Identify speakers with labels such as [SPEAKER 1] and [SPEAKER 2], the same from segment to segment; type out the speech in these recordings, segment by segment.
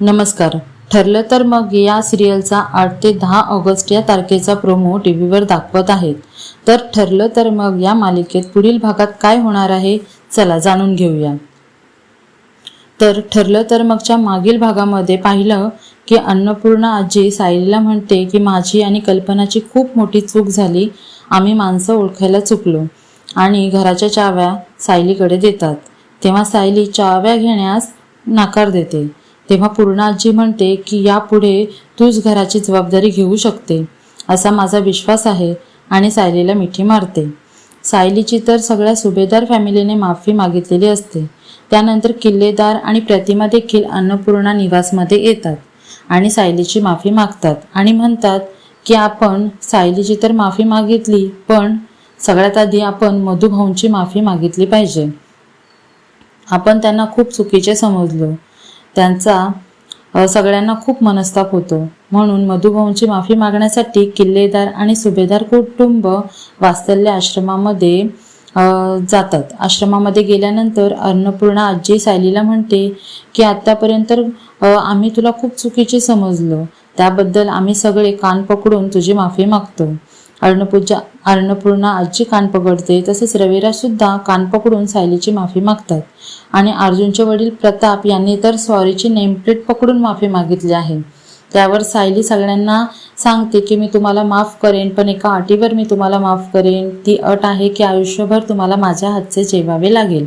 [SPEAKER 1] नमस्कार. ठरलं तर मग या सिरियलचा आठ ते दहा ऑगस्ट या तारखेचा प्रोमो टी व्हीवर दाखवत आहेत. तर ठरलं तर मग या मालिकेत पुढील भागात काय होणार आहे चला जाणून घेऊया. तर ठरलं तर मगच्या मागील भागामध्ये पाहिलं की अन्नपूर्णा आजी सायलीला म्हणते की माझी आणि कल्पनाची खूप मोठी चूक झाली आम्ही माणसं ओळखायला चुकलो आणि घराच्या चाव्या सायलीकडे देतात. तेव्हा सायली चाव्या घेण्यास नकार देते. तेव्हा पूर्णा आजी म्हणते की यापुढे तूच घराची जबाबदारी घेऊ शकते. असा माझा विश्वास आहे आणि सायलीला मिठी मारते. सायलीची तर सगळ्या सुभेदार फॅमिलीने माफी मागितलेली असते. त्यानंतर किल्लेदार आणि प्रतिमा देखील अन्नपूर्णा निवासमध्ये येतात आणि सायलीची माफी मागतात आणि म्हणतात की आपण सायलीची तर माफी मागितली पण सगळ्यात आधी आपण मधुभाऊंची माफी मागितली पाहिजे. आपण त्यांना खूप चुकीचे समजलो. त्यांचा सगळ्यांना खूप मनस्ताप होतो. म्हणून मधुभाऊंची माफी मागण्यासाठी किल्लेदार आणि सुभेदार कुटुंब वास्तल्य आश्रमामध्ये जातात. आश्रमामध्ये गेल्यानंतर अन्नपूर्णा आजी सायलीला म्हणते की आत्तापर्यंत आम्ही तुला खूप चुकीचे समजलो. त्याबद्दल आम्ही सगळे कान पकडून तुझी माफी मागतो. अर्णपूजा अर्णपूर्णा आजी कान पकडते तसेच रवीरा सुद्धा कान पकडून सायलीची माफी मागतात. आणि अर्जुनचे वडील प्रताप यांनी तर सॉरीची नेमप्लेट पकडून माफी मागितली आहे. त्यावर सायली सगळ्यांना सांगते की मी तुम्हाला माफ करेन पण एका अटीवर मी तुम्हाला माफ करेन. ती अट आहे की आयुष्यभर तुम्हाला माझ्या हातचे जेवावे लागेल.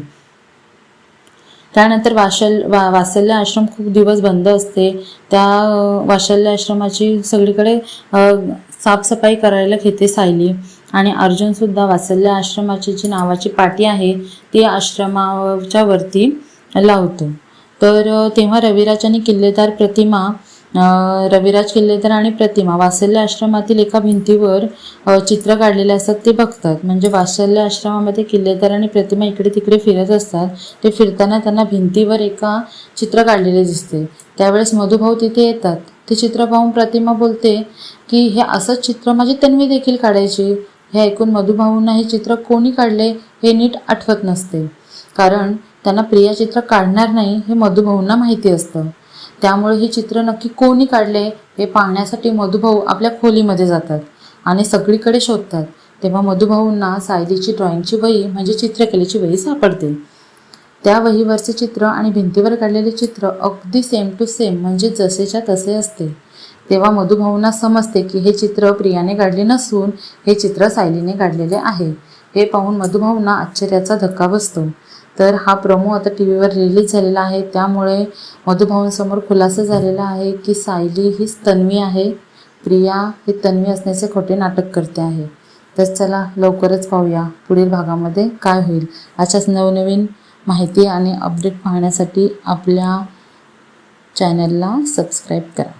[SPEAKER 1] त्यानंतर वाशल वा वासल्य आश्रम खूप दिवस बंद असते. त्या वाशल्य आश्रमाची सगळीकडे साफसफाई करायला घेते सायली. आणि अर्जुनसुद्धा वासल्या आश्रमाची जी नावाची पाटी आहे ती आश्रमाच्या वरती लावतो. तर तेव्हा रविराज आणि किल्लेदार प्रतिमा रविराज किल्लेदार आणि प्रतिमा वासल्य आश्रमातील एका भिंतीवर चित्र काढलेले असतात ते बघतात. म्हणजे वासल्य आश्रमामध्ये किल्लेदार आणि प्रतिमा इकडे तिकडे फिरत असतात. ते फिरताना त्यांना भिंतीवर एका चित्र काढलेले दिसते. त्यावेळेस मधुभाऊ तिथे येतात. ते चित्र पाहून प्रतिमा बोलते की हे असंच चित्र माझी तन्वी देखील काढायची. हे ऐकून मधुभाऊंना हे चित्र कोणी काढले हे नीट आठवत नसते. कारण त्यांना प्रिया चित्र काढणार नाही हे मधुभाऊंना माहिती असतं. त्यामुळे हे चित्र नक्की कोणी काढले हे पाहण्यासाठी मधुभाऊ आपल्या खोलीमध्ये जातात आणि सगळीकडे शोधतात. तेव्हा मधुभाऊंना सायलीची ड्रॉइंगची वही म्हणजे चित्रकलेची वही सापडते. त्या वहीवरचे चित्र आणि भिंतीवर काढलेले चित्र अगदी सेम टू सेम म्हणजे जसेच्या तसे असते. तेव्हा मधुभाऊंना समजते की हे चित्र प्रियाने काढले नसून हे चित्र सायलीने काढलेले आहे. हे पाहून मधुभाऊंना आश्चर्याचा धक्का बसतो. तर हा प्रोमो आता टी व्हीवर रिलीज झालेला आहे. त्यामुळे मधुभाऊंसमोर खुलासा झालेला आहे की सायली हीच तन्वी आहे. प्रिया ही तन्वी असण्याचे खोटे नाटक करते आहे. तर चला लवकरच पाहूया पुढील भागामध्ये काय होईल. अशाच नवनवीन माहिती आणि अपडेट पाहण्यासाठी आपल्या चॅनलला सबस्क्राईब करा.